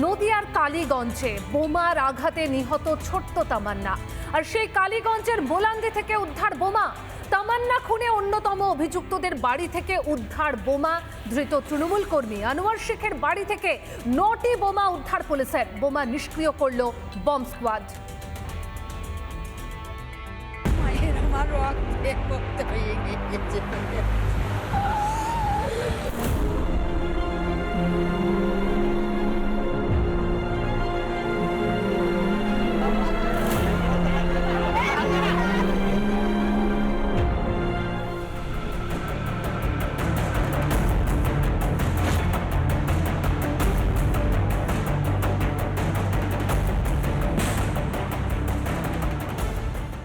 নদিয়ার কালীগঞ্জে বোমার আঘাতে নিহত ছোট্ট তামান্না। আর সেই কালীগঞ্জের বোলান্দি থেকে উদ্ধার বোমা। তামান্না খুনে অন্যতম অভিযুক্তদের বাড়ি থেকে উদ্ধার বোমা। ধৃত তৃণমূল কর্মী আনোয়ার শেখের বাড়ি থেকে নটি বোমা উদ্ধার পুলিশের বোমা নিষ্ক্রিয় করল বম্ব স্কোয়াড। আমার রক্তে রক্ত হয়ে গিয়েছে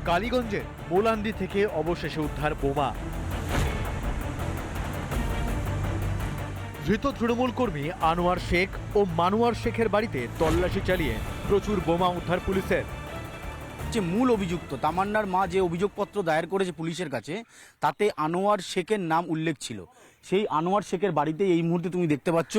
কালীগঞ্জের বোলান্দি থেকে অবশেষে উদ্ধার বোমা। ধৃত তৃণমূল কর্মী আনোয়ার শেখ ও মানুয়ার শেখের বাড়িতে তল্লাশি চালিয়ে প্রচুর বোমা উদ্ধার পুলিশের। যে মূল অভিযুক্ত, তামান্নার মা যে অভিযোগপত্র দায়ের করেছে পুলিশের কাছে, তাতে আনোয়ার শেখের নাম উল্লেখ ছিল। সেই আনোয়ার শেখের বাড়িতে এই মুহূর্তে তুমি দেখতে পাচ্ছ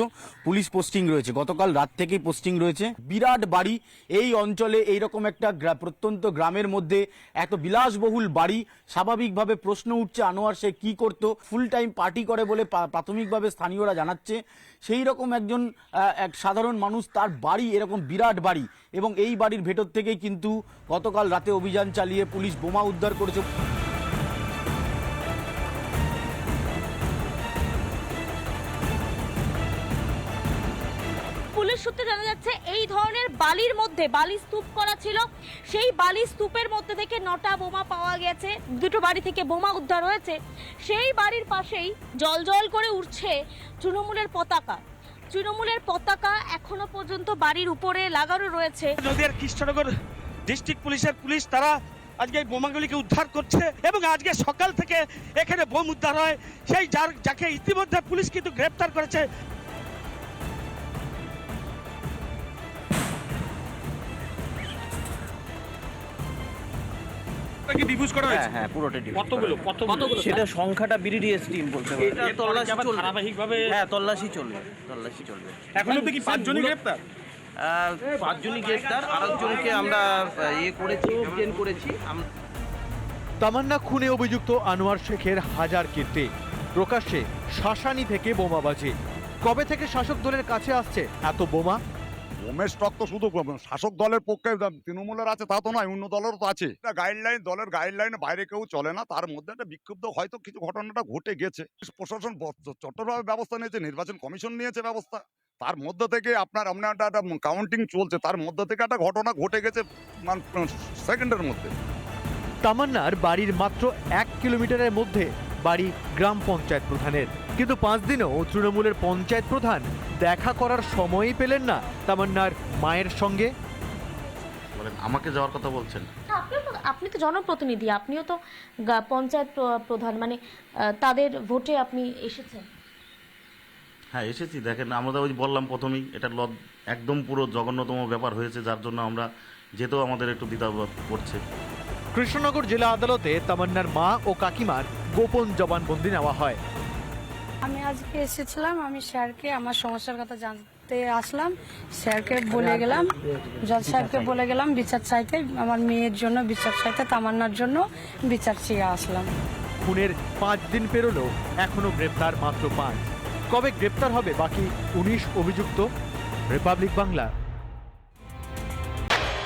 পুলিশ পোস্টিং রয়েছে। গতকাল রাত থেকেই পোস্টিং রয়েছে। বিরাট বাড়ি। এই অঞ্চলে এই রকম একটা প্রত্যন্ত গ্রামের মধ্যে এত বিলাসবহুল বাড়ি। স্বাভাবিকভাবে প্রশ্ন উঠছে, আনোয়ার শেখ কি করত? ফুল টাইম পার্টি করে বলে প্রাথমিকভাবে স্থানীয়রা জানাচ্ছে। সেই রকম একজন এক সাধারণ মানুষ, তার বাড়ি এরকম বিরাট বাড়ি। এবং এই বাড়ির ভেতর থেকেই কিন্তু গতকাল রাতে অভিযান চালিয়ে পুলিশ বোমা উদ্ধার করেছে। পুলিশ সূত্রে জানা যাচ্ছে, এই ধরনের বালির মধ্যে বালি স্তূপ করা ছিল। সেই বালি স্তূপের মধ্যে থেকে নটা বোমা পাওয়া গেছে। দুটো বাড়ি থেকে বোমা উদ্ধার হয়েছে। সেই বাড়ির পাশেই জল জল করে উঠছে তৃণমূলের পতাকা। তৃণমূলের পতাকা এখনও পর্যন্ত বাড়ির উপরে লাগানো রয়েছে। নদীয়ার কৃষ্ণনগর ডিস্ট্রিক্ট পুলিশের পুলিশ তারা আজকে এই বোমাগুলিকে উদ্ধার করছে এবং আজকে সকাল থেকে এখানে বোম উদ্ধার হয়। সেই যার যাকে ইতিমধ্যে পুলিশ কিন্তু গ্রেপ্তার করেছে হ্যাঁ হ্যাঁ পুরোটা ডিলিট কতগুলো? কতগুলো? সেটা সংখ্যাটা বিডিডিএস টিম বলতে পারবে এটা তল্লাশি চলবে। ধারাবাহিকভাবে হ্যাঁ তল্লাশি চলবে তল্লাশি চলবে। এখনও কি পাঁচজনই গ্রেপ্তার? আহ, পাঁচজনই গ্রেফতার আরেকজনকে আমরা ইয়ে করেছি করেছি। তামান্না খুনে অভিযুক্ত আনোয়ার শেখের হাজার কীর্তি। প্রকাশ্যে শাসানি থেকে বোমাবাজি কবে থেকে শাসক দলের কাছে আসছে এত বোমা? বোমের স্টক তো শুধু শাসক দলের পক্ষে তৃণমূলের আছে, তা তো নয়, অন্য দলেরও তো আছে। গাইডলাইন দলের গাইডলাইনে বাইরে কেউ চলে না। তার মধ্যে একটা বিক্ষুব্ধ, হয়তো কিছু ঘটনাটা ঘটে গেছে। প্রশাসন চট্টভাবে ব্যবস্থা নিয়েছে, নির্বাচন কমিশন নিয়েছে ব্যবস্থা। তার মধ্যে থেকে আপনার আপনার একটা কাউন্টিং চলছে। তার মধ্যে থেকে একটা ঘটনা ঘটে গেছে সেকেন্ডের মধ্যে। তামান্নার বাড়ির মাত্র এক কিলোমিটারের মধ্যে বাড়ি গ্রাম পঞ্চায়েত প্রধানের। কিন্তু পাঁচ দিনেও তৃণমূলের পঞ্চায়েত প্রধান দেখা করার সময়ই পেলেন না তামান্নার মায়ের সঙ্গে। বলেন আমাকে যাওয়ার কথা বলছেন? আপনিও তো আপনি তো জনপ্রতিনিধি আপনিও তো গা- পঞ্চায়েত প্র- প্রধান মানে আহ, তাদের ভোটে আপনি এসেছেন। হ্যাঁ এসেছি। দেখেন আমরা ওই বললাম প্রথমেই এটা লদ একদম পুরো জঘন্যতম ব্যাপার হয়েছে যার জন্য আমরা যেতেও আমাদের একটু দ্বিধাবোধ করছে। কৃষ্ণনগর জেলা আদালতে তামান্নার মা ও কাকিমার গোপন জবানবন্দি নেওয়া হয়। আমি আজকে এসেছিলাম আমি স্যারকে আমার সমস্যার কথা জানতে আসলাম। স্যারকে বলে গেলাম জজ সাহেবকে বলে গেলাম বিচার চাইতে আমার মেয়ের জন্য বিচার চাইতে তামান্নার জন্য বিচার চেয়ে আসলাম। খুনের পাঁচ দিন পেরোলেও এখনও গ্রেপ্তার মাত্র পাঁচ। কবে গ্রেপ্তার হবে বাকি উনিশ অভিযুক্ত? রিপাবলিক বাংলা।